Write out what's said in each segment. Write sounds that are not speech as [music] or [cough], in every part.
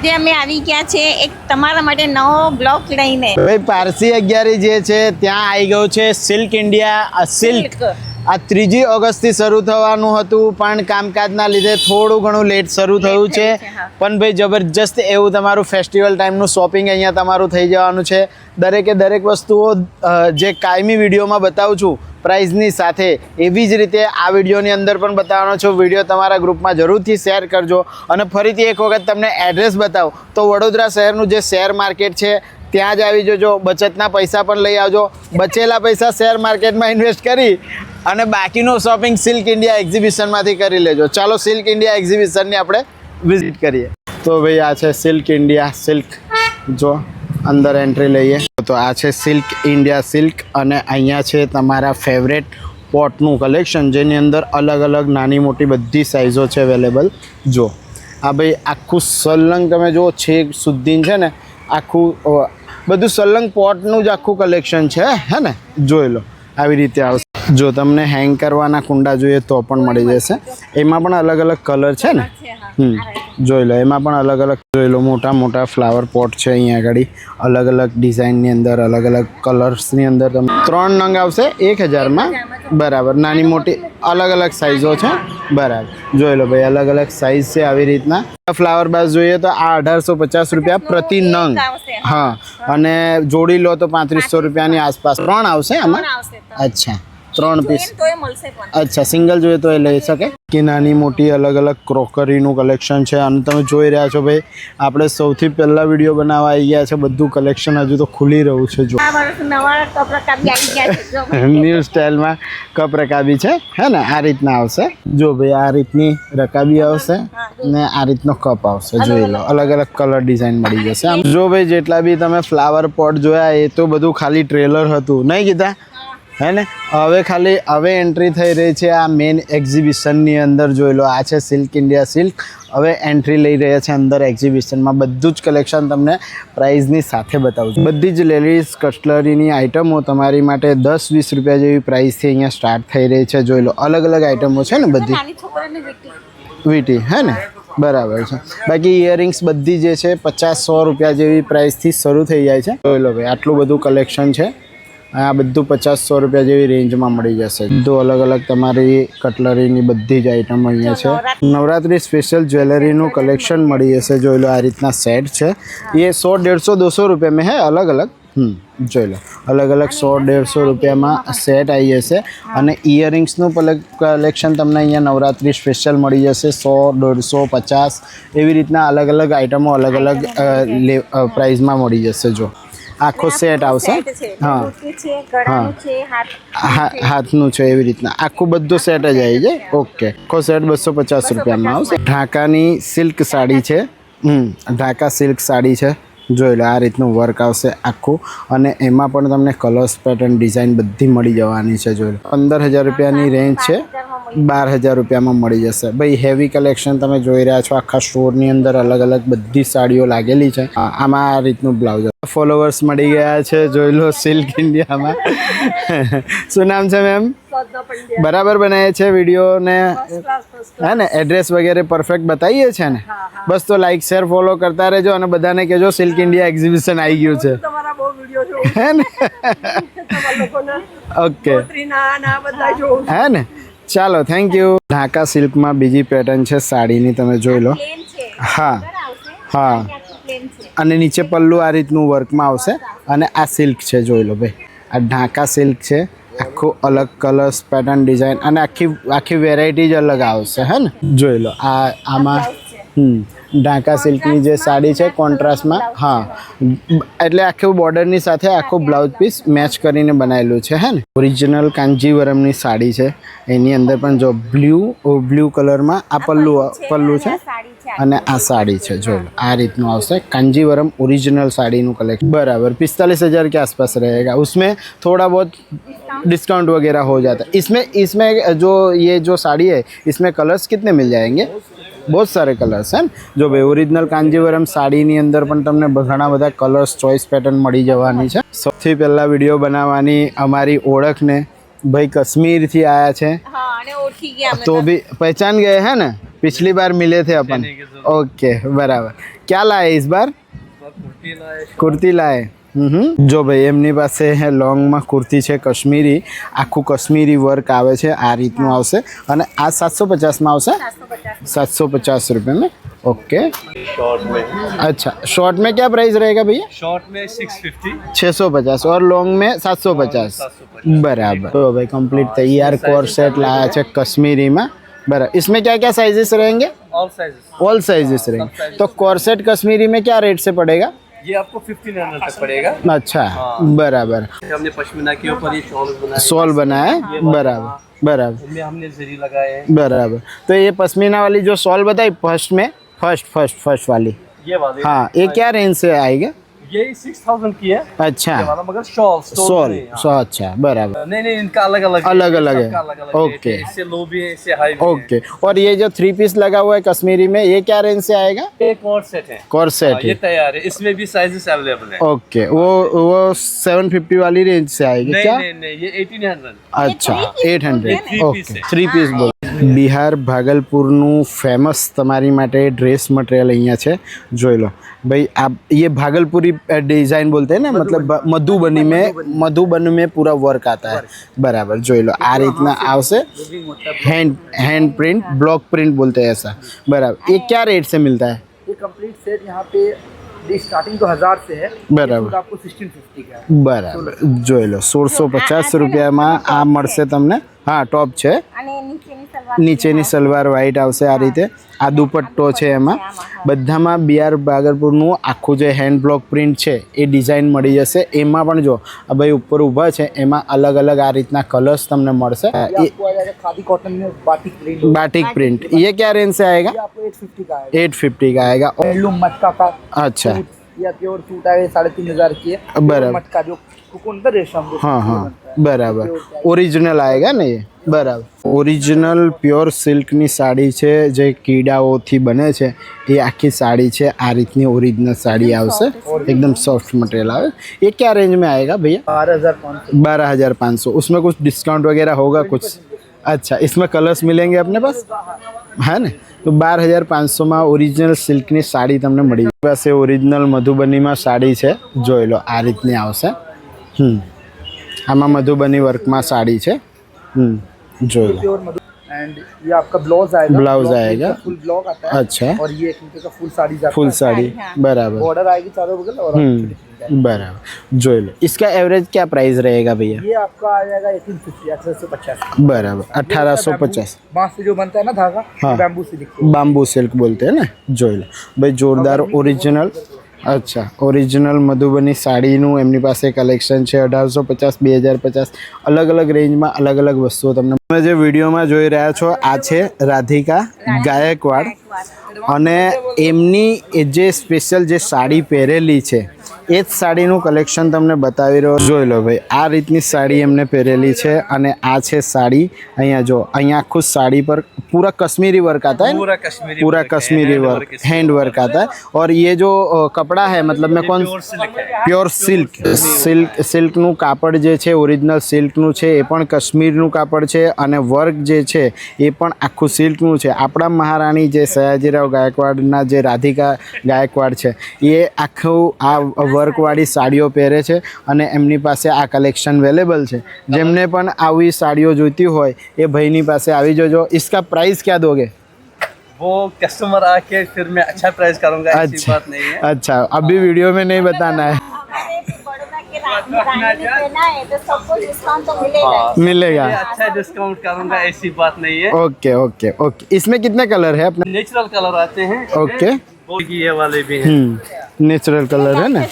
આજે અમે આવી ગયા છે એક તમારા માટે નવો બ્લોક લઈને. ભાઈ પારસી અગિયારી જે છે ત્યાં આવી ગયો છે સિલ્ક ઇન્ડિયા સિલ્ક આ ત્રીજી ઓગસ્ટથી શરૂ થવાનું હતું પણ કામકાજના લીધે થોડું ઘણું લેટ શરૂ થયું છે. પણ ભાઈ જબરજસ્ત એવું તમારું ફેસ્ટિવલ ટાઈમનું શોપિંગ અહીંયા તમારું થઈ જવાનું છે. દરેકે દરેક વસ્તુઓ જે કાયમી વિડીયોમાં બતાવું છું પ્રાઇઝની સાથે એવી જ રીતે આ વિડીયોની અંદર પણ બતાવવાનો છું. વીડિયો તમારા ગ્રુપમાં જરૂરથી શેર કરજો અને ફરીથી એક વખત તમને એડ્રેસ બતાવો. તો વડોદરા શહેરનું જે શેર માર્કેટ છે, ત્યાં જ આવી જજો. બચતના પૈસા પણ લઈ આવજો. બચેલા પૈસા શેર માર્કેટમાં ઇન્વેસ્ટ કરી અને બાકીનું શોપિંગ સિલ્ક ઇન્ડિયા એક્ઝિબિશનમાંથી કરી લેજો. ચાલો સિલ્ક ઇન્ડિયા એક્ઝિબિશનની આપણે વિઝિટ કરીએ. તો ભાઈ આ છે સિલ્ક ઇન્ડિયા સિલ્ક. જો. અંદર એન્ટ્રી લઈએ. તો આ છે સિલ્ક ઇન્ડિયા સિલ્ક અને અહીંયા છે તમારા ફેવરેટ પોટનું કલેક્શન જેની અંદર અલગ અલગ નાની મોટી બધી સાઇઝો છે અવેલેબલ જો આ ભાઈ આખું સલંગ તમે જુઓ છેક સુધીન છે ને, આખું બધું સલંગ પોટનું જ આખું કલેક્શન છે, હે ને? જોઈ લો, આવી રીતે આવશે. જો તમને હેંગ કરવાના કુંડા જોઈએ તો પણ મળી જશે. એમાં પણ અલગ અલગ કલર છે ને? હમ. જોઈ લો એમાં પણ અલગ અલગ જોઈ લો મોટા મોટા ફ્લાવર પોટ છે અહીંયા આગળ. અલગ અલગ ડિઝાઇનની અંદર અલગ અલગ કલર્સની અંદર તમને ત્રણ નંગ આવશે એક હજારમાં. બરાબર. નાની મોટી અલગ અલગ સાઇઝો છે. બરાબર. જોઈ લો ભાઈ અલગ અલગ સાઇઝ છે આવી રીતના. ફ્લાવર બાઝ જોઈએ તો આ અઢારસો પચાસ રૂપિયા પ્રતિ નંગ. હા. અને જોડી લો તો પાંત્રીસો રૂપિયાની આસપાસ. ત્રણ આવશે આમાં? અચ્છા. ત્રણ પીસ અચ્છા સિંગલ જોઈએ તો એ લઈ શકે? કે નાની મોટી અલગ અલગ ક્રોકરીનું કલેક્શન છે. અને તમે જોઈ રહ્યા છો ભાઈ આપણે સૌથી પહેલા વીડિયો બનાવવા આવી ગયા છે. બધું કલેક્શન હજુ તો ખુલી રહ્યું છે જો. આ વર્ષ નવા કપડા કાપી આવી ગયા છે જો. ન્યૂ સ્ટાઇલમાં કપ રકાબી છે. હે ને? આ રીતના આવશે. જો ભાઈ આ રીતની રકાબી આવશે ને આ રીતનો કપ આવશે. જોઈ લો. અલગ અલગ કલર ડિઝાઇન મળી જશે. આમ જો ભાઈ જેટલા બી તમે ફ્લાવર પોટ જોયા એ તો બધું ખાલી ટ્રેલર હતું. નહીં કીધા? હે ને? હવે ખાલી હવે એન્ટ્રી થઈ રહી છે આ મેઇન એક્ઝિબિશનની અંદર જોઈ લો આ છે સિલ્ક ઇન્ડિયા સિલ્ક હવે એન્ટ્રી લઈ રહ્યા છે અંદર એક્ઝિબિશનમાં બધું જ કલેક્શન તમને પ્રાઇઝની સાથે બતાવું છું. બધી જ લેડીઝ કટલરીની આઇટમો તમારી માટે દસ વીસ રૂપિયા જેવી પ્રાઇસથી અહીંયા સ્ટાર્ટ થઈ રહી છે. જોઈ લો અલગ અલગ આઇટમો છે ને બધી. વીટી. હે ને? બરાબર છે. બાકી ઇયરિંગ્સ બધી જે છે પચાસ સો રૂપિયા જેવી પ્રાઇસથી શરૂ થઈ જાય છે. જોઈ લો ભાઈ આટલું બધું કલેક્શન છે. આ બધું પચાસ સો રૂપિયા જેવી રેન્જમાં મળી જશે. બધું અલગ અલગ તમારી કટલરીની બધી જ આઈટમ અહીંયા છે. નવરાત્રી સ્પેશિયલ જ્વેલરીનું કલેક્શન મળી જશે. જોઈ લો આ રીતના સેટ છે. એ સો દેડસો દોસો રૂપિયા મેં હે, અલગ અલગ. હમ, જોઈ લો. અલગ અલગ સો દેડસો રૂપિયામાં સેટ આવી જશે. અને ઇયરિંગ્સનું કલેક્શન તમને અહીંયા નવરાત્રી સ્પેશિયલ મળી જશે. સો દોઢસો પચાસ એવી રીતના અલગ અલગ આઇટમો અલગ અલગ પ્રાઇઝમાં મળી જશે, જો. આખો સેટ આવશે? હા- હાથનું છે એવી રીતના. આખું બધું સેટ જ આવી જાય? ઓકે. આખો સેટ બસો પચાસ રૂપિયામાં આવશે. ઢાકાની સિલ્ક સાડી છે. હમ ઢાકા સિલ્ક સાડી છે. જોઈ લો આ રીતનું વર્ક આવશે આખું. અને એમાં પણ તમને કલર્સ પેટર્ન ડિઝાઇન બધી મળી જવાની છે જોઈ લો. પંદર હજાર રૂપિયાની રેન્જ છે. બાર હજાર રૂપિયામાં મળી જશે. ભાઈ હેવી કલેક્શન તમે જોઈ રહ્યા છો આખા સ્ટોરની અંદર અલગ અલગ બધી સાડીઓ લાગેલી છે. આમાં આ રીતનું બ્લાઉઝ ફોલોવર્સ મળી ગયા છે જોઈ લો સિલ્ક ઇન્ડિયામાં [laughs] શું નામ છે મેમ બરાબર બનાવે છે વીડિયો ને હે ને એડ્રેસ વગેરે પરફેક્ટ બતાવીએ છે ને? બસ તો લાઈક શેર ફોલો કરતા રહેજો અને બધાને કહેજો સિલ્ક ઇન્ડિયા એક્ઝિબિશન આવી ગયું છે. હે ને? [laughs] ઓકે હે ને? ચાલો થેન્ક યુ ઢાકા સિલ્કમાં બીજી પેટર્ન છે સાડીની તમે જોઈ લો. હા. હા. અને નીચે પલ્લું આ રીતનું વર્કમાં આવશે. અને આ સિલ્ક છે જોઈ લો ભાઈ. આ ઢાકા સિલ્ક છે. આખું અલગ કલર્સ પેટર્ન ડિઝાઇન અને આખી આખી વેરાયટી જ અલગ આવશે હે ને? જોઈ લો. આ આમાં હમ. ઢાકા સિલ્કની જે સાડી છે કોન્ટ્રાસ્ટમાં હા એટલે આખું બોર્ડરની સાથે આખું બ્લાઉઝ પીસ મેચ કરીને બનાવેલું છે હે ને ઓરિજિનલ કાંજીવરમની સાડી છે એની અંદર પણ જો બ્લુ બ્લુ કલરમાં આ પલ્લુ પલ્લુ છે સાડી છે અને આ સાડી છે જો લો, આ રીતનું આવશે कांजीवरम ओरिजिनल साड़ी નું कलेक्शन बराबर पिस्तालीस हजार के आसपास रहेगा उसमें थोड़ा बहुत डिस्काउंट वगैरह हो जाता है इसमें इसमें जो ये जो साड़ी है इसमें कलर्स कितने मिल जाएंगे બહુ સારે કલર્સ હે ને? જો ભાઈ ઓરિજિનલ કાંજીવરમ સાડીની અંદર પણ તમને બ- ઘણા બધા કલર્સ ચોઇસ પેટર્ન મળી જવાની છે સૌથી પહેલા વિડીયો બનાવવાની અમારી ઓળખને ભાઈ કાશ્મીરથી આયા છે હા અને ઓળખી ગયા અમે तो भी पहचान गए हैं ना पिछली बार मिले थे अपन ओके बराबर क्या लाए इस बार કુર્તી લાએ હમ જો ભાઈ એમની પાસે લોંગમાં કુર્તી છે કશ્મીરી આખું કશ્મીરી વર્ક આવે છે આ રીતનું આવશે અને આ સાતસો પચાસમાં આવશે સાતસો પચાસ રૂપિયા में ओके शॉर्ट में अच्छा शॉर्ट में क्या प्राइस रहेगा भैया शॉर्ट में सिक्स फिफ्टी छः सौ पचास और लॉन्ग में सात सौ पचास बराबर तो भाई कंप्लीट तैयार कोर सेट लाया છે કશ્મીરીમાં बराबर इसमें क्या क्या साइजेस रहेंगे ऑल साइजेस ऑल साइजेस रहेंगे तो कोरसेट कश्मीरी में क्या रेट से पड़ेगा ये आपको फिफ्टीन हंड्रेड तक पड़ेगा। अच्छा बराबर। हमने पश्मीना के ऊपर ये शॉल बनाया है? बराबर बराबर। इनमें हमने जरी लगाए हैं। बराबर। तो ये पश्मीना वाली जो शॉल बताई फ़र्स्ट में फ़र्स्ट फ़र्स्ट फ़र्स्ट वाली। ये वाली। हाँ ये क्या रेंज से आएगा? ये सिक्स थाउज़ेंड की है। अच्छा। वाला मगर शॉल सॉल सो अच्छा बराबर। नहीं नहीं इनका अलग अलग अलग अलग है। ओके। इससे लो भी है इससे हाई ओके। और ये जो थ्री पीस लगा हुआ है कश्मीरी में ये क्या रेंज से आएगा? एक और सेट है। कॉर सेट ये है तैयार है। इसमें भी साइजेस अवेलेबल है। ओके। वो वो सेवन फिफ्टी वाली रेंज से आएगी नहीं क्या? नहीं नहीं ये एटीन हंड्रेड અચ્છા eight hundred okay three piece બોલ બિહાર ભાગલપુરનું ફેમસ તમારી માટે ડ્રેસ મટીરિયલ અહીંયા છે. જોઈ લો. ભાઈ આપ ये ભાગલપુરી ડિઝાઇન बोलते ને? મતલબ મધુબની મેં में મેં પૂરા વર્ક આતા आता है જોઈ લો. આ રીતના આવશે. Hand hand print block print બોલते हैं ऐसा बराबर ये क्या रेट से मिलता है ये कंप्लीट सेट સ્ટાર્ટિંગ તો હજાર છે બરાબર આપકો સિક્સટીન ફિફ્ટી બરાબર જોઈ લો સોળસો પચાસ રૂપિયામાં આ મળશે તમને હા ટોપ છે. નીચેની સલવાર વ્હાઈટ આવશે આ રીતે. આ દુપટ્ટો છે એમાં. બધામાં બીઆર બાગરપુરનું આખું જે હેન્ડ બ્લોક પ્રિન્ટ છે એ ડિઝાઇન મળી જશે. એમાં પણ જો આ ભાઈ ઉપર ઊભા છે એમાં અલગ અલગ આ રીતના કલર્સ તમને મળશે. બાટિક પ્રિન્ટ એ ક્યાં રેન્જ સે આયેગા. એટ ફિફ્ટી કા આયેગા. અચ્છા. या प्योर सूट आ गए साढ़े तीन हज़ार की मटका जो कोणता रेशम हाँ हाँ બરાબર ઓરિજિનલ આવેગા ને એ બરાબર ઓરિજિનલ પ્યોર સિલ્કની સાડી છે જે કીડાઓથી બને છે એ આખી સાડી છે આ રીતની ओरिजिनल साड़ी આવશે। एकदम सॉफ्ट मटेरियल आवे ये क्या रेंज में आएगा भैया बारह हज़ार पाँच सौ बारह हज़ार पाँच सौ उसमें कुछ डिस्काउंट वगैरह होगा कुछ अच्छा इसमें कलर्स मिलेंगे अपने पास है ને તો બાર હજાર પાંચસોમાં ઓરિજિનલ સિલ્કની સાડી તમને મળી જાય. પાસે ઓરિજિનલ મધુબનીમાં સાડી છે જોઈ લો આ રીતની આવશે હમ આમાં મધુબની વર્કમાં સાડી છે હમ જોઈ લો प्योर मधु एंड ये आपका ब्लाउज आएगा Blouse आएगा। फुल ब्लॉक आता है अच्छा और ये एक मीटर का फुल साड़ी जाता फुल है साड़ी बराबर बॉर्डर आएगी चारों बगल और हम्म बराबर જોઈ લો इसका एवरेज क्या प्राइस रहेगा भैया ये आपका आ जाएगा एटीन फिफ्टी अठारह सौ पचास बराबर अठारह सौ पचास बांस से जो बनता है ना धागा हाँ। बैम्बू से दिखते બામ્બુ સિલ્ક બોલતે હે ને જોઈ લો ભાઈ જોરદાર ઓરિજિનલ અચ્છા ઓરિજિનલ મધુબની સાડીનું એમની પાસે કલેક્શન છે અઢારસો પચાસ બે હજાર પચાસ અલગ અલગ રેન્જમાં અલગ અલગ વસ્તુઓ તમને તમે જે વિડીયોમાં જોઈ રહ્યા છો આ છે રાધિકા ગાયકવાડ અને એમની એ જે સ્પેશિયલ જે સાડી પહેરેલી છે એ જ સાડીનું કલેક્શન તમને બતાવી રહ્યો જોઈ લો ભાઈ આ રીતની સાડી એમને પહેરેલી છે અને આ છે સાડી અહીંયા જો અહીંયા આખું સાડી પર पूरा कश्मीरी वर्क आता है ना? पूरा कश्मीरी पूरा work है, कश्मीरी hand वर्क work इसमें हैंड वर्क आता है और ये जो अ, कपड़ा है मतलब में कौन प्योर सिल्क है પ્યોર સિલ્ક સિલ્ક સિલ્કનું કાપડ જે છે ઓરિજિનલ સિલ્કનું છે એ પણ કાશ્મીરનું કાપડ છે અને વર્ક જે છે એ પણ આખું સિલ્કનું છે આપણા મહારાણી જે સયાજીરાવ ગાયકવાડના જે રાધિકા ગાયકવાડ છે એ આખું આ વર્કવાળી સાડીઓ પહેરે છે અને એમની પાસે આ કલેક્શન અવેલેબલ છે જેમને પણ આવી સાડીઓ જોઈતી હોય એ ભાઈની પાસે આવી જજો इसका प्राइस क्या दोगे वो कस्टमर आके फिर मैं अच्छा प्राइस करूंगा ऐसी अच्छा बात नहीं है अच्छा अभी वीडियो में नहीं बताना है हमारे बड़ौदा के रा- रानी में लेना है तो सबको डिस्काउंट तो मिलेगा ही। मिलेगा मैं अच्छा डिस्काउंट करूंगा ऐसी बात नहीं है ओके ओके ओके इसमें कितने कलर है अपने नेचुरल कलर आते हैं ओके वो ये वाले भी हैं હમ નેચરલ કલર હે ને?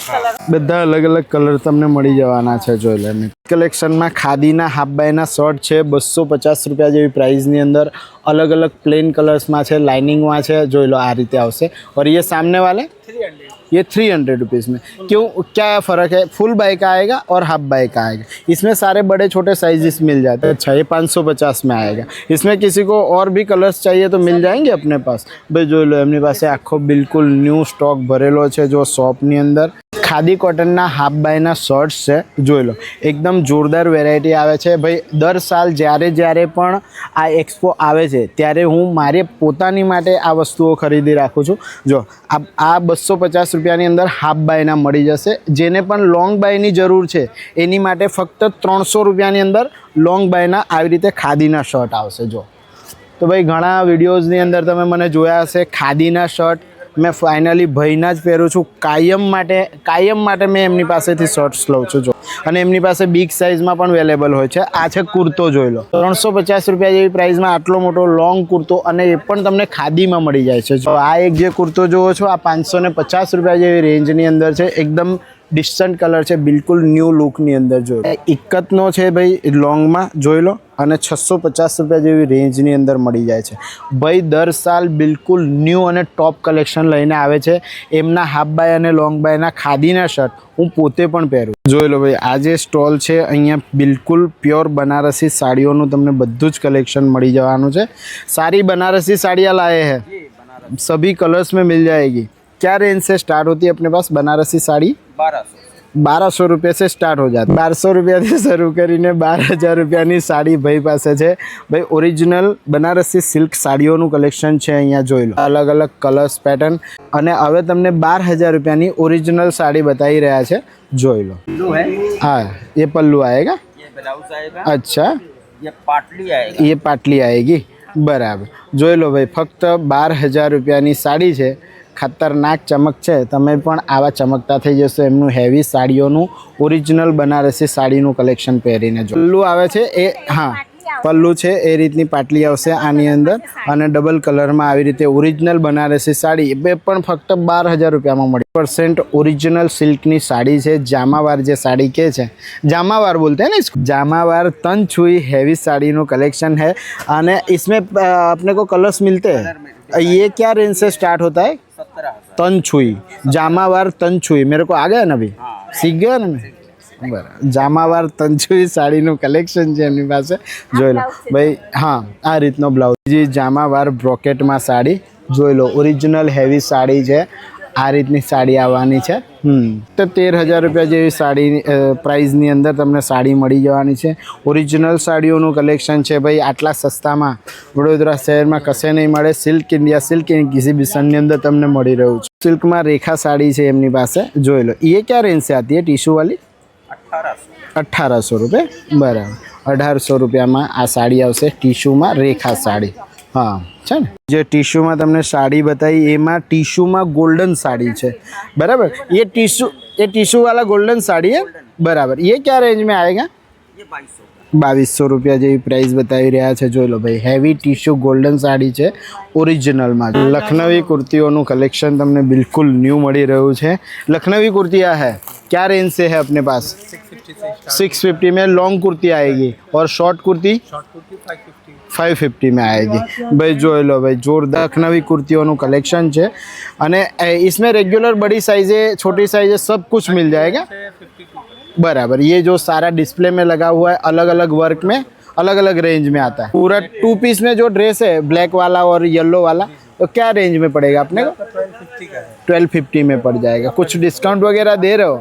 બધા અલગ અલગ કલર તમને મળી જવાના છે જોઈ લે કલેક્શનમાં ખાદીના હાફ બાયના શર્ટ છે બસો પચાસ રૂપિયા જેવી પ્રાઇસની અંદર અલગ અલગ પ્લેન કલર્સમાં છે લાઇનિંગમાં છે જોઈ લો આ રીતે આવશે और ये सामने वाले ये थ्री हंड्रेड रुपीज़ में क्यों क्या फ़र्क है फुल बाई का आएगा और हाफ बाई का आएगा इसमें सारे बड़े छोटे साइजेस मिल जाते हैं अच्छा ये पाँच सौ पचास में आएगा इसमें किसी को और भी कलर्स चाहिए तो मिल जाएंगे अपने पास ભાઈ જોઈ લો એમની પાસે આખો બિલકુલ ન્યૂ સ્ટોક ભરેલો છે જો શોપની અંદર ખાદી કોટનના હાફ બાયના શર્ટ્સ છે. જોઈ લો. એકદમ જોરદાર વેરાયટી આવે છે. ભાઈ, દર સાલ જ્યારે જ્યારે પણ આ એક્સપો આવે છે, ત્યારે હું મારે પોતાની માટે આ વસ્તુઓ ખરીદી રાખું છું. જો, આ આ બસો પચાસ રૂપિયાની અંદર હાફ બાયના મળી જશે. જેને પણ લોંગ બાયની જરૂર છે, એની માટે ફક્ત ત્રણસો રૂપિયાની અંદર લોંગ બાયના આવી રીતે ખાદીના શર્ટ આવશે. જો. તો ભાઈ, ઘણા વિડીયોઝની અંદર તમે મને જોયા હશે, ખાદીના શર્ટ મેં ફાઇનલી ભાઈના જ પહેરું છું. કાયમ માટે કાયમ માટે મેં એમની પાસેથી શર્ટ્સ લઉં છું, જો. અને એમની પાસે બિગ સાઇઝમાં પણ અવેલેબલ હોય છે. આ છે કુર્તો, જોઈ લો. ત્રણસો પચાસ રૂપિયા જેવી પ્રાઇસમાં આટલો મોટો લોંગ કુર્તો અને એ પણ તમને ખાદીમાં મળી જાય છે, જો. આ એક જે કુર્તો જોવો છો, આ પાંચસો ને પચાસ રૂપિયા જેવી રેન્જની અંદર છે. એકદમ ડિસ્ટન્ટ કલર છે બિલકુલ ન્યૂ લુકની અંદર જોઈ ઇક્કતનો છે ભાઈ લોંગમાં જોઈ લો અને છસો પચાસ રૂપિયા જેવી રેન્જની અંદર મળી જાય છે ભાઈ દર સાલ બિલકુલ ન્યૂ અને ટોપ કલેક્શન લઈને આવે છે એમના હાફ બાય અને લોંગ બાયના ખાદીના શર્ટ હું પોતે પણ પહેરું જોઈ લો ભાઈ આ જે સ્ટોલ છે અહીંયા બિલકુલ પ્યોર બનારસી સાડીઓનું તમને બધું જ કલેક્શન મળી જવાનું છે સારી बनारसी साड़ियाँ लाए हैं सभी कलर्स में मिल जाएगी क्या रेंज से स्टार्ट होती है अपने पास बनारसी साड़ी बारह सौ બારસો. રૂપિયા से સ્ટાર્ટ हो બારસો રૂપિયાથી શરૂ કરીને બાર હજાર રૂપિયાની સાડી ભાઈ પાસે છે. ભાઈ ઓરિજિનલ બનારસી સિલ્ક સાડીઓનું કલેક્શન છે અહીંયા જોઈ લો. અલગ અલગ કલર્સ પેટર્ન અને હવે તમને બાર હજાર રૂપિયાની ઓરિજિનલ સાડી બતાવી રહ્યા છે. જોઈ લો. હા? એ પલ્લુ આવેગા અચ્છા. એ પાટલી આવેગી બરાબર. જોઈ લો ભાઈ ફક્ત બાર હજાર રૂપિયાની સાડી છે. ખતરનાક ચમક છે. તમે પણ આવા ચમકતા થઈ જશો. એમનું હેવી સાડીઓનું ઓરિજિનલ બનારસી સાડીનું કલેક્શન પહેરીને જો. પલ્લું આવે છે એ, હા, પલ્લું છે, એ રીતની પાટલી આવશે આની અંદર. અને ડબલ કલરમાં આવી રીતે ઓરિજિનલ બનારસી સાડી. એ પણ ફક્ત બાર હજાર રૂપિયામાં મળી. પર્સેન્ટ ઓરિજિનલ સિલ્કની સાડી છે. જામાવાર જે સાડી કે છે. જામાવાર બોલતે ને જામાવાર તન છુઈ હેવી સાડીનું કલેક્શન હે. અને इसमें આપણે કો કલર્સ મિલતે हैं ये રેન્જ સે સ્ટાર્ટ હોતા होता सत्रह हजार तन छुई जामावार तन छुई मेरे को आ गया ना अभी सीख गया ना मैं બરાબર જામાવાર તંછુઈ સાડીનું કલેક્શન છે એમની પાસે જોઈ લો ભાઈ હા આ રીતનો બ્લાઉઝ જે જામાવાર બ્રોકેટમાં સાડી જોઈ લો ઓરિજિનલ હેવી સાડી છે આ રીતની સાડી આવવાની છે. હમ. તો તેર હજાર રૂપિયા જેવી સાડી પ્રાઇઝની અંદર તમને સાડી મળી જવાની છે. ઓરિજિનલ સાડીઓનું કલેક્શન છે ભાઈ આટલા સસ્તામાં. વડોદરા શહેરમાં કશે નહીં મળે. સિલ્ક ઇન્ડિયા સિલ્ક એક્ઝિબિશનની અંદર તમને મળી રહ્યું છે. સિલ્કમાં રેખા સાડી છે એમની પાસે. જોઈ લો. એ ક્યાં રેન્જ છે આતી? એ ટીશ્યુવાળી અઠ્ઠારસો રૂપિયા? બરાબર. અઢારસો રૂપિયામાં આ સાડી આવશે ટીશુમાં રેખા સાડી. હા છે ને જે ટીશ્યુમાં તમને સાડી બતાવી એમાં ટીશ્યુમાં ગોલ્ડન સાડી છે બરાબર ये टिश्यू ये टिश्यू वाला गोल्डन साड़ी है बराबर ये क्या रेंज में आएगा ये बाईस सौ બાવીસો રૂપિયા જેવી પ્રાઇસ બતાવી રહ્યા છે જોઈ લો ભાઈ હેવી ટીશ્યુ ગોલ્ડન સાડી છે ઓરિજિનલમાં લખનવી કુર્તીઓનું કલેક્શન તમને બિલકુલ ન્યૂ મળી રહ્યું છે લખનવી कुर्ती है क्या रेंज से है अपने पास सिक्स फिफ्टी में लॉन्ग कुर्ती आएगी और शॉर्ट कुर्ती फाइव फिफ्टी में आएगी भाई જોઈ લો ભાઈ જોરદાર લખનવી કુર્તીઓનું કલેક્શન છે અને એ, इसमें रेगुलर बड़ी साइज़ें छोटी साइज़ें सब कुछ मिल जाएगा बराबर ये जो सारा डिस्प्ले में लगा हुआ है अलग अलग वर्क में अलग अलग रेंज में आता है पूरा टू पीस में जो ड्रेस है ब्लैक वाला और येलो वाला तो क्या रेंज में पड़ेगा अपने को ट्वेल्व फिफ्टी में पड़ जाएगा कुछ डिस्काउंट वगैरह दे रहे हो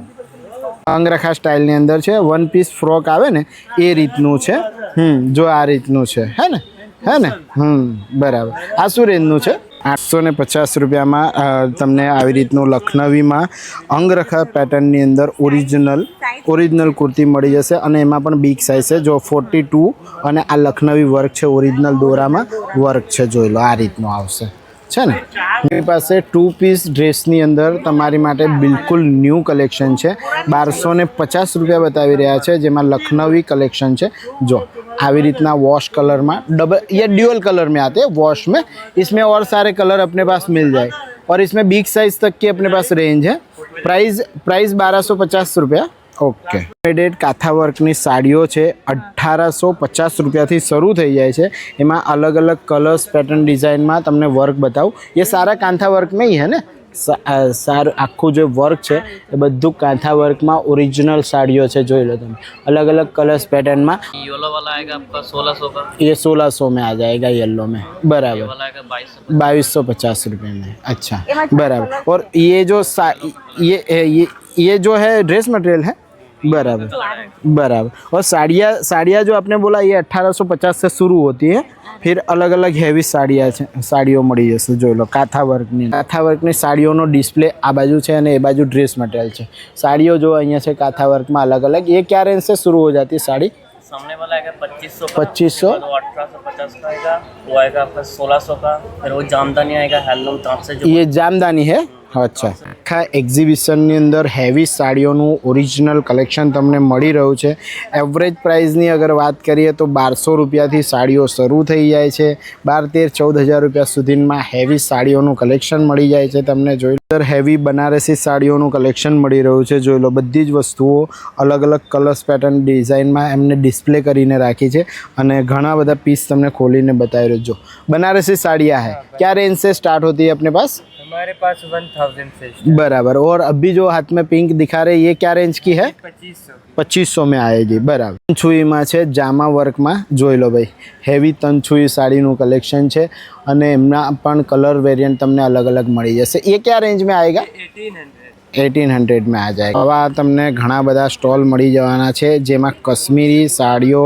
અંગરખા સ્ટાઇલની અંદર છે. વન પીસ ફ્રોક આવે ને, એ રીતનું છે. હમ, જો આ રીતનું છે. હે ને? હે ને? હમ, બરાબર. આ શું રેન્જનું છે? આઠસો ને પચાસ રૂપિયામાં તમને આવી રીતનું લખનવીમાં અંગરખા પેટર્નની અંદર ઓરિજિનલ ઓરિજિનલ કુર્તી મળી જશે અને એમાં પણ બિગ સાઇઝ છે. જો ફોર્ટી ટુ અને આ લખનવી વર્ક છે ઓરિજિનલ દોરામાં વર્ક છે. જોઈ લો, આ રીતનું આવશે. છે ને મારી પાસે ટુ પીસ ડ્રેસની અંદર તમારી માટે બિલકુલ ન્યૂ કલેક્શન છે બારસો ને પચાસ રૂપિયા બતાવી રહ્યા છે જેમાં લખનવી કલેક્શન છે જો આવી રીતના वॉश कलर में डबल ये ड्यूअल कलर में आते हैं वॉश में इसमें और सारे कलर अपने पास मिल जाए और इसमें बिग साइज तक की अपने पास रेंज है प्राइस प्राइस बारह सौ पचास रुपया ઓકે રેડેડ કાથા વર્કની સાડીઓ છે અઢારસો પચાસ રૂપિયાથી શરૂ થઈ જાય છે એમાં અલગ અલગ કલર્સ પેટર્ન ડિઝાઇનમાં તમને વર્ક બતાવું એ સારા કાંથા વર્ક નહીં હે ને સા- અ, સારું આખું જે વર્ક છે એ બધું કાંથા વર્કમાં ઓરિજિનલ સાડીઓ છે જોઈ લો તમે અલગ अलग कलर्स पैटर्न में येलो वाला आएगा आपका सोलह सौ का ये सोलह सौ में आ जाएगा येलो में बराबर वाला आएगा बाईस सौ बाईस सौ पचास रुपये में अच्छा बराबर और ये जो सा ये ये ये जो है ड्रेस मटेरियल है बराबर बराबर और साड़ियाँ साड़ियाँ जो आपने बोला ये 1850 से शुरू होती है फिर अलग अलग હેવી સાડિયા છે સાડીઓ મળી જશે જોઈ લો કાથા વર્કની કાથા વર્કની સાડીઓનો ડિસ્પ્લે આ બાજુ છે અને એ બાજુ ડ્રેસ મટીરિયલ છે સાડીઓ જો અહીંયા છે કાથા વર્કમાં અલગ અલગ ये क्या रेंज से शुरू हो जाती है साड़ी सामने वाला आएगा पच्चीस सौ पच्चीस सौ अठारह सौ पचास का आएगा वो आएगा आपका सोलह सौ का फिर वो जामदानी आएगा हैंडलूम ताप से जो ये जामदानी है અચ્છા. આખા એક્ઝિબિશનની અંદર હેવી સાડીઓનું ઓરિજિનલ કલેક્શન તમને મળી રહ્યું છે. એવરેજ પ્રાઇસની અગર વાત કરીએ તો બારસો રૂપિયાથી સાડીઓ શરૂ થઈ જાય છે. બાર તેર ચૌદ હજાર રૂપિયા સુધીમાં હેવી સાડીઓનું કલેક્શન મળી જાય છે. તમને જોઈ લો હેવી બનારસી સાડીઓનું કલેક્શન મળી રહ્યું છે જોઈ લો બધી જ વસ્તુઓ અલગ અલગ કલર્સ પેટર્ન ડિઝાઇનમાં એમને ડિસ્પ્લે કરીને રાખી છે અને ઘણા બધા પીસ તમને ખોલીને બતાવી રહ્યો જો बनारसी साड़ियाँ है क्या रेंज से स्टार्ट होती है अपने पास हमारे पास वन थाउजेंड से बराबर और अभी जो हाथ में पिंक दिखा रहे हैं, ये क्या रेंज की है पच्चीस सौ પચીસો મેં આવી ગઈ બરાબર. તનછુઈમાં છે, જામા વર્કમાં, જોઈ લો ભાઈ. હેવી તનછુઈ સાડીનું કલેક્શન છે અને એમના પણ કલર વેરિયન્ટ તમને અલગ અલગ મળી જશે. એ કયા રેન્જમાં આવેગા એટીન હંડ્રેડમાં આ જાય. હવે તમને ઘણા બધા સ્ટોલ મળી જવાના છે, જેમાં કશ્મીરી સાડીઓ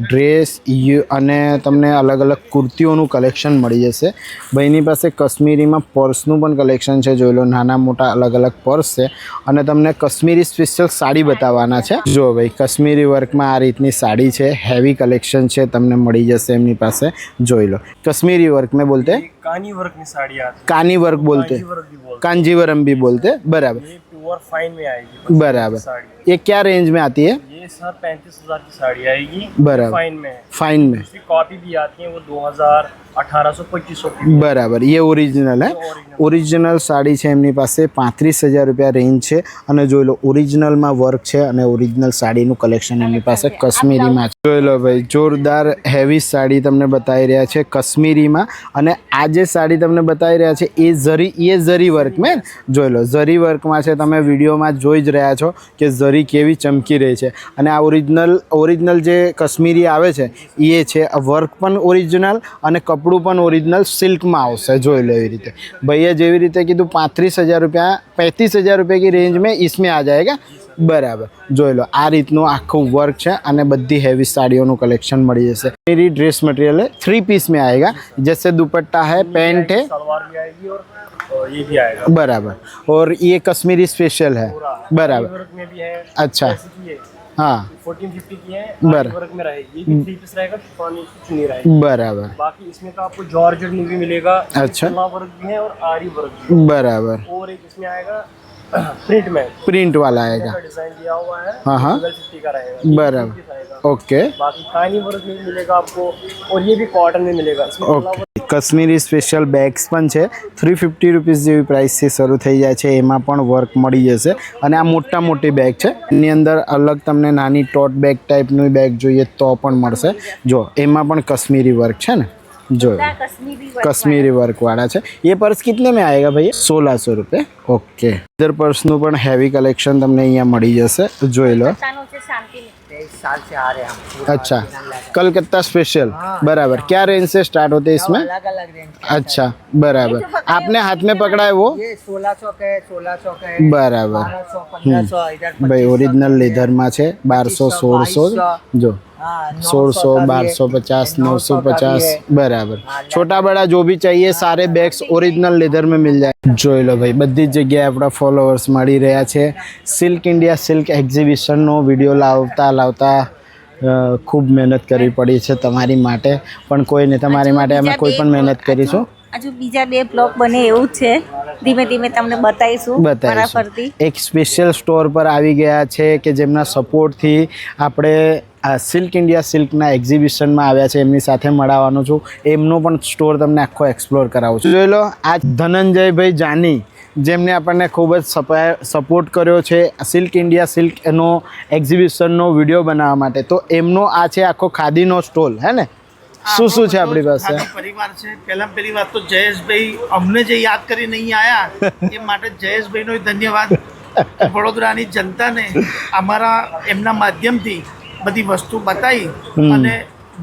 ડ્રેસ યુ અને તમને અલગ અલગ કુર્તીઓનું કલેક્શન મળી જશે ભાઈની પાસે કશ્મીરીમાં પર્સનું પણ કલેક્શન છે જોઈ લો નાના મોટા અલગ અલગ પર્સ છે અને તમને કશ્મીરી સ્પેશિયલ સાડી બતાવવાના છે જો ભાઈ કશ્મીરી વર્કમાં આ રીતની સાડી છે હેવી કલેક્શન છે તમને મળી જશે એમની પાસે જોઈ લો કશ્મીરી વર્ક મેં બોલતે कानी वर्क में साड़ी आती कानी वर्क बोलते है वर्क भी बोलते कांजीवरम भी बोलते बराबर हैं। ये प्योर फाइन में आएगी बराबर साड़ी ये क्या रेंज में आती है ये सर पैंतीस हजार की साड़ी आएगी बराबर फाइन में है फाइन में उसकी कॉपी भी आती है वो दो हजार अठारह सौ पच्चीस सौ की બરાબર એ ઓરિજિનલ હે ઓરિજિનલ સાડી છે એમની પાસે પાંત્રીસ હજાર રૂપિયા રેન્જ છે અને જોઈ લો ઓરિજિનલમાં વર્ક છે અને ઓરિજિનલ સાડીનું કલેક્શન એમની પાસે કશ્મીરીમાં છે જોઈ લો ભાઈ જોરદાર હેવી સાડી તમને બતાવી રહ્યા છે કશ્મીરીમાં અને આ જે સાડી તમને બતાવી રહ્યા છે એ ઝરી એ ઝરી વર્ક મેં જોઈ લો ઝરી વર્કમાં છે તમે વિડીયોમાં જોઈ જ રહ્યા છો કે ઝરી કેવી ચમકી રહી છે અને આ ઓરિજિનલ ઓરિજિનલ જે કશ્મીરી આવે છે એ છે. વર્ક પણ ઓરિજિનલ અને કપડું પણ ઓરિજિનલ સિલ્કમાં આવશે, જોઈ લો એવી રીતે. ભૈયા જેવી રીતે કીધું, પાંત્રીસ હજાર રૂપિયા, પેંત્રીસ હજાર રૂપિયાની રેન્જ મેં ઈસમે આ आ जाएगा બરાબર. જોઈ લો, આ રીતનું આખું વર્ક છે અને બધી હેવી સાડીઓનું કલેક્શન મળી જશે. મેરી ડ્રેસ મટીરિયલ થ્રી પીસ મેં આएगा जैसे दुपट्टा है पैंट है बराबर और ये कश्मीरी स्पेशल है बराबर अच्छा हाँ। फोर्टीन फिफ्टी की है वर्क में रहेगी थ्री पीस रहेगा पानी कुछ नहीं बराबर। बाकी इसमें तो आपको जॉर्जेट में भी मिलेगा अच्छा। वर्क भी है और आरी वर्क भी बराबर। और एक इसमें आएगा प्रिंट में प्रिंट वाला आएगा। डिज़ाइन दिया हुआ है हाँ, हाँ। रहेगा बराबर। ओके। बाकी वर्क में मिलेगा आपको और ये भी कॉटन में मिलेगा। इसमें ઓકે કશ્મીરી સ્પેશિયલ બેગ્સ પણ છે. થ્રી ફિફ્ટી રૂપીઝ જેવી પ્રાઇસથી શરૂ થઈ જાય છે. એમાં પણ વર્ક મળી જશે. અને આ મોટા મોટી બેગ છે. એની અંદર અલગ તમને નાની ટોટ બેગ ટાઈપની બેગ જોઈએ તો પણ મળશે. જો એમાં પણ કશ્મીરી વર્ક છે ને? જો કશ્મીરી વર્કવાળા છે. એ પર્સ કેટલે મેં આવેગા ભાઈ સોળસો રૂપિયા. ઓકે ઇધર પર્સનું પણ હેવી કલેક્શન તમને અહીંયા મળી જશે. જોઈ લો. साल से आ रहे हैं हम अच्छा कलकत्ता स्पेशल बराबर क्या रेंज से स्टार्ट होते हैं इसमें अलग अलग रेंज के अच्छा बराबर आपने हाथ में पकड़ा है वो ये सोलह सौ के सोलह सौ के बराबर बारह सौ पंद्रह सौ इधर ભાઈ ઓરિજિનલ લેધરમાં છે બારસો સોળસો જો हाँ, नौ सोलह का भी बारह है, सौ पचास नौ नौ सौ का भी पचास है। बराबर छोटा बड़ा जो भी चाहिए सारे बैग्स ओरिजिनल लेदर में मिल जाए જોઈ લો ભાઈ બધી જ જગ્યાએ આપણા ફોલોઅર્સ મળી રહ્યા છે સિલ્ક ઇન્ડિયા સિલ્ક એક્ઝિબિશનનો વિડીયો લાવતા લાવતા અ, ખૂબ મહેનત કરવી પડી છે તમારી માટે પણ કોઈને તમારી માટે અમે કોઈ પણ મહેનત કરીશું હજુ બીજા બે બ્લોક બને એવું જ છે ધીમે ધીમે તમને બતાવીશું બતાવીશું ફરતી એક સ્પેશિયલ સ્ટોર પર આવી ગયા છે કે જેમના સપોર્ટથી આપણે આ સિલ્ક ઇન્ડિયા સિલ્કના એક્ઝિબિશનમાં આવ્યા છે એમની સાથે મળવાનું છું. એમનો પણ સ્ટોર તમને આખો એક્સપ્લોર કરાવું છું. જોઈ લો આ ધનંજયભાઈ જાની જેમને આપણને ખૂબ જ સપોર્ટ કર્યો છે સિલ્ક ઇન્ડિયા સિલ્ક એનો એક્ઝિબિશનનો વીડિયો બનાવવા માટે. તો એમનો આ છે આખો ખાદીનો સ્ટોલ હે ને? શું શું છે આપણી પાસે? પરિવાર છે. પહેલા પહેલી વાત તો જયેશભાઈ અમને જે યાદ કરીને નહીં આયા એ માટે જયેશભાઈનો ધન્યવાદ. વડોદરાની જનતાને અમારા એમના માધ્યમથી બધી વસ્તુ બતાવી અને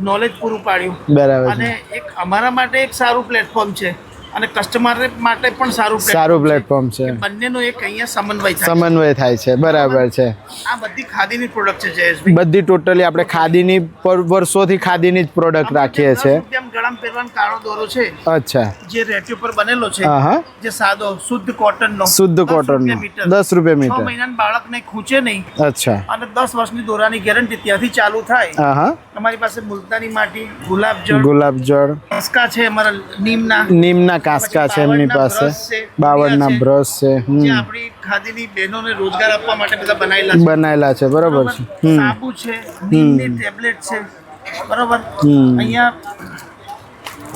નોલેજ પૂરું પાડ્યું. બરાબર અને એક અમારા માટે એક સારું પ્લેટફોર્મ છે. અને કસ્ટમર માટે પણ સારું સારું પ્લેટફોર્મ છે. છે. બંનેનો એક અહીંયા સમન્વય સમન્વય થાય છે. બરાબર છે. આ બધી ખાદીની પ્રોડક્ટ છે જયેશભાઈ બધી ટોટલી આપણે ખાદીની પર વર્ષોથી ખાદીની જ પ્રોડક્ટ રાખીએ છીએ ગળામ પહેરવાનો કાળો દોરો છે અચ્છા. જે રેટી ઉપર બનેલો છે હા જે સાદો શુદ્ધ કોટનનો શુદ્ધ કોટનનો રૂપિયા મીટર. દસ રૂપિયા છ મીટર. મહિનાના બાળકને ખૂંચે નહીં. અચ્છા. અને દસ વર્ષની દોરાની ગેરંટી ત્યાંથી ચાલુ થાય. હા અમારી પાસે મુલતાની માટી ગુલાબજળ ગુલાબજળ. ગુલાબ છે અમારા નીમના. નીમના કાંસકા છે એમની પાસે. બાવળના બ્રશ છે. જે હમ. આપણી ખાદીની બહેનોને રોજગાર આપવા માટે બધા બનાવેલા છે. બનાવેલા છે બરાબર છે. હમ. સાબુ છે નીમની ટેબ્લેટ છે. બરોબર? હમ. અહીંયા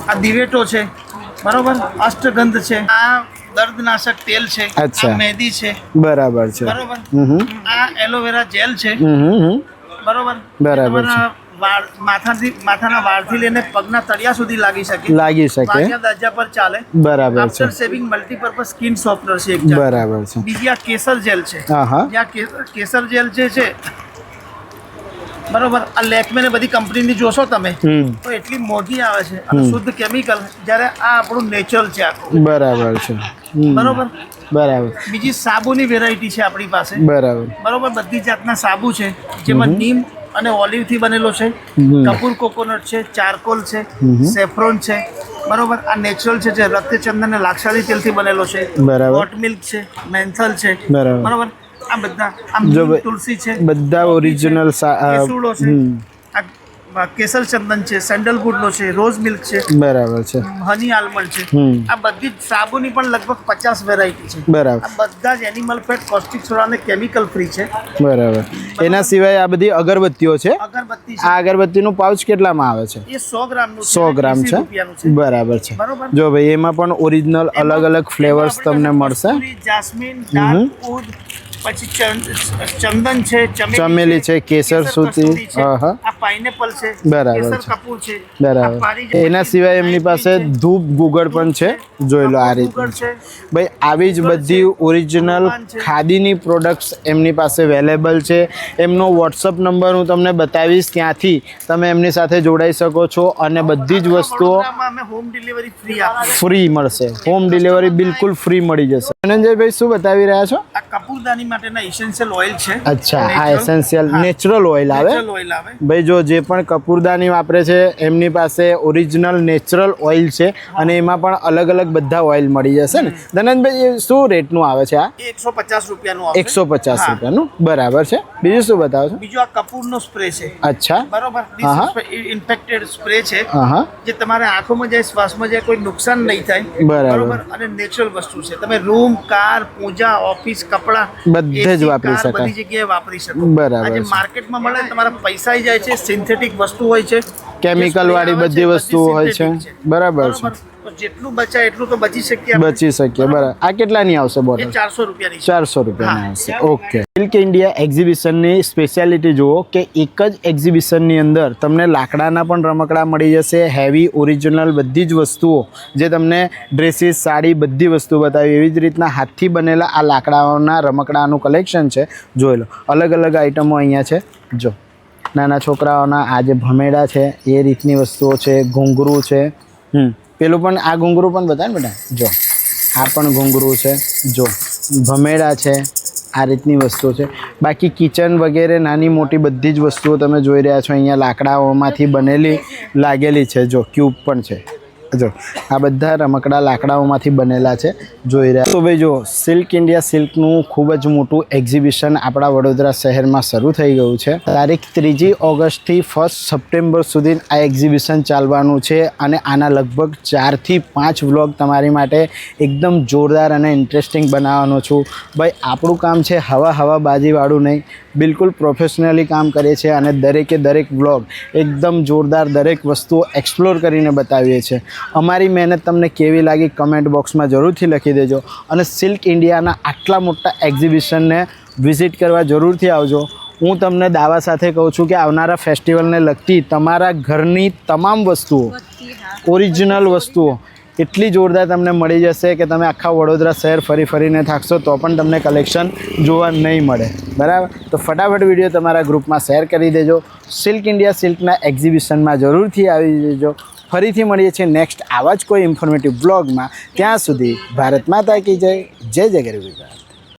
આ દિવેટો છે. બરોબર? અષ્ટગંધ છે. આ દર્દનાશક તેલ છે. આ મહેંદી છે. બરાબર છે. બરોબર? આ એલોવેરા જેલ છે. હમ હમ હમ. બરોબર? બરાબર વાળ માથાથી માથાના વાળથી લઈને પગના તળિયા સુધી લાગી શકે. લાગી શકે. વાગ્યા પર ચાલે. બરાબર છે. સેવિંગ મલ્ટીપર્પઝ સ્કિન સોફ્ટનર છે બરાબર છે. બીજી આ કેસર જેલ છે. હા હા જે આ કે- કેસર જેલ જે છે બરોબર આ લેકમે ને બધી કંપનીની જોશો તમે તો એટલી મોટી આવે છે અને શુદ્ધ કેમિકલ જ્યારે આ આપણું નેચરલ છે આખું. બરાબર છે. બરોબર? બરાબર. બીજી સાબુની વેરાયટી છે આપણી પાસે. બરાબર. બરોબર? બધી જાતના સાબુ છે જેમાં નીમ અને ઓલિવથી બનેલો છે. કપૂર કોકોનટ છે ચારકોલ છે સેફ્રોન છે. બરોબર આ નેચરલ છે જે રક્તચંદન અને લાક્ષાદી તેલથી બનેલો છે. બરાબર. ગોટ મિલ્ક છે મેન્થલ છે. બરાબર. આ બધા આમ તુલસી છે. બધા ઓરિજિનલ કેસુડો છે. કેસર ચંદન છે સેન્ડલવુડનો છે રોઝ મિલ્ક છે બરાબર છે. હની આલમંડ છે. આ બધી જ સાબુની પણ લગભગ પચાસ વેરાયટી છે. બરાબર. આ બધા જ એનિમલ ફેટ કોસ્ટિક સોડા અને કેમિકલ ફ્રી છે. બરાબર. એના સિવાય આ બધી અગરબત્તીઓ છે? અગરબત્તી આ અગરબત્તીનું પાઉચ કેટલામાં આવે છે? એ સો ગ્રામનું સો ગ્રામ છે? બરાબર છે. જો ભાઈ એમાં પણ ઓરિજિનલ અલગ અલગ ફ્લેવર્સ તમને મળશે. ડાર્ક ઉદ પછી ચંદન છે ચમેલી છે, કેસર સુધી. આ પાઇનેપલ છે. બરાબર. કપૂર છે. બરાબર. એના સિવાય એમની પાસે ધૂપ ગુગળ પણ છે. જોઈ લો આ રીતે ભાઈ આવી જ બધી ઓરિજિનલ ખાદીની પ્રોડક્ટ્સ એમની પાસે અવેલેબલ છે. એમનો વોટ્સઅપ નંબર હું તમને બતાવીશ. ત્યાંથી તમે એમની સાથે જોડાઈ શકો છો અને બધી જ વસ્તુઓ હોમ ડિલિવરી ફ્રી ફ્રી મળશે. હોમ ડિલિવરી બિલકુલ ફ્રી મળી જશે. ધનંજયભાઈ શું બતાવી રહ્યા છો? આ કપૂરદાની માટેના એસેન્શિયલ ઓઇલ છે. અચ્છા આ. એસેન્શિયલ નેચરલ ઓઇલ આવે? ઓઇલ આવે. ભાઈ જો જે પણ કપૂરદાની વાપરે છે એમની પાસે ઓરિજિનલ નેચરલ ઓઇલ છે અને એમાં પણ અલગ અલગ બધા ઓઇલ મળી જશે ને? ધનંતભાઈ શું રેટનું આવે છે આ? એકસો પચાસ રૂપિયાનું એકસો પચાસ રૂપિયાનું? બરાબર છે. બીજું શું બતાવો છો? બીજું આ કપૂરનો સ્પ્રે છે. અચ્છા. બરોબર. હા. ઇન્ફેક્ટેડ સ્પ્રે છે જે તમારે આંખોમાં જાય શ્વાસમાં જાય કોઈ નુકસાન નહીં થાય. બરાબર. અને નેચરલ વસ્તુ છે. તમે રૂમ કાર પૂજા ઓફિસ કપડા બધે જ વાપરી શકાય. બધી જગ્યાએ વાપરી શકો બરાબર માર્કેટમાં મળે તમારા પૈસા જાય છે સિન્થેટિક વસ્તુ હોય છે કેમિકલ વાળી બધી વસ્તુઓ હોય છે. બરાબર છે. જેટલું બચાય એટલું તો બચી શકીએ બચી શકીએ બરાબર. આ કેટલાની આવશે બોટલ ચારસો રૂપિયાની ચારસો રૂપિયાની આવશે. ઓકે. સિલ્ક ઇન્ડિયા એક્ઝિબિશનની સ્પેશિયાલિટી જુઓ કે એક જ એક્ઝિબિશનની અંદર તમને લાકડાના પણ રમકડા મળી જશે હેવી ઓરિજિનલ બધી જ વસ્તુઓ જે તમને ડ્રેસીસ સાડી બધી વસ્તુ બતાવી. એવી જ રીતના હાથથી બનેલા આ લાકડાઓના રમકડાનું કલેક્શન છે. જોઈ લો. અલગ અલગ આઇટમો અહીંયા છે. જો. નાના છોકરાઓના આ જે ભમેડા છે એ રીતની વસ્તુઓ છે. ઘૂંઘરું છે. હમ. પેલું પણ આ ઘૂંઘરું પણ બતાવે ને બેટા? જો, આ પણ ઘૂંઘરું છે. જો, ભમેડા છે. આ રીતની વસ્તુઓ છે. બાકી કિચન વગેરે નાની મોટી બધી જ વસ્તુઓ તમે જોઈ રહ્યા છો અહીંયા લાકડાઓમાંથી બનેલી લાગેલી છે. જો, ક્યુબ પણ છે. જો, આ બધા રમકડા લાકડાઓમાંથી બનેલા છે, જોઈ રહ્યા તો ભાઈ જો, સિલ્ક ઇન્ડિયા સિલ્કનું ખૂબ જ મોટું એક્ઝિબિશન આપણા વડોદરા શહેરમાં શરૂ થઈ ગયું છે. તારીખ ત્રીજી ઓગસ્ટથી ફર્સ્ટ સપ્ટેમ્બર સુધી આ એક્ઝિબિશન ચાલવાનું છે અને આના લગભગ ચારથી પાંચ વ્લોગ તમારી માટે એકદમ જોરદાર અને ઇન્ટરેસ્ટિંગ બનાવવાનો છું. ભાઈ, આપણું કામ છે હવા હવા બાજીવાળું નહીં બિલકુલ પ્રોફેશનલી કામ કરીએ છીએ અને દરેકે દરેક વ્લોગ એકદમ જોરદાર દરેક વસ્તુઓ એક્સપ્લોર કરીને બતાવીએ છીએ અમારી મહેનત તમને કેવી લાગી કમેન્ટ બોક્સમાં જરૂરથી લખી દેજો અને સિલ્ક ઇન્ડિયાના આટલા મોટા એક્ઝિબિશનને વિઝિટ કરવા જરૂરથી આવજો. હું તમને દાવા સાથે કહું છું કે આવનારા ફેસ્ટિવલને લગતી તમારા ઘરની તમામ વસ્તુઓ ઓરિજિનલ વસ્તુઓ એટલી જોરદાર તમને મળી જશે કે તમે આખા વડોદરા શહેર ફરી ફરીને થાકશો, તો પણ તમને કલેક્શન જોવા નહીં મળે. બરાબર? તો ફટાફટ વીડિયો તમારા ગ્રુપમાં શેર કરી દેજો. સિલ્ક ઇન્ડિયા સિલ્કના એક્ઝિબિશનમાં જરૂરથી આવી જજો. ફરીથી મળીએ છીએ નેક્સ્ટ આવા જ કોઈ ઇન્ફોર્મેટિવ બ્લોગમાં ત્યાં સુધી ભારત માતા કી જય. જય જય ગરવી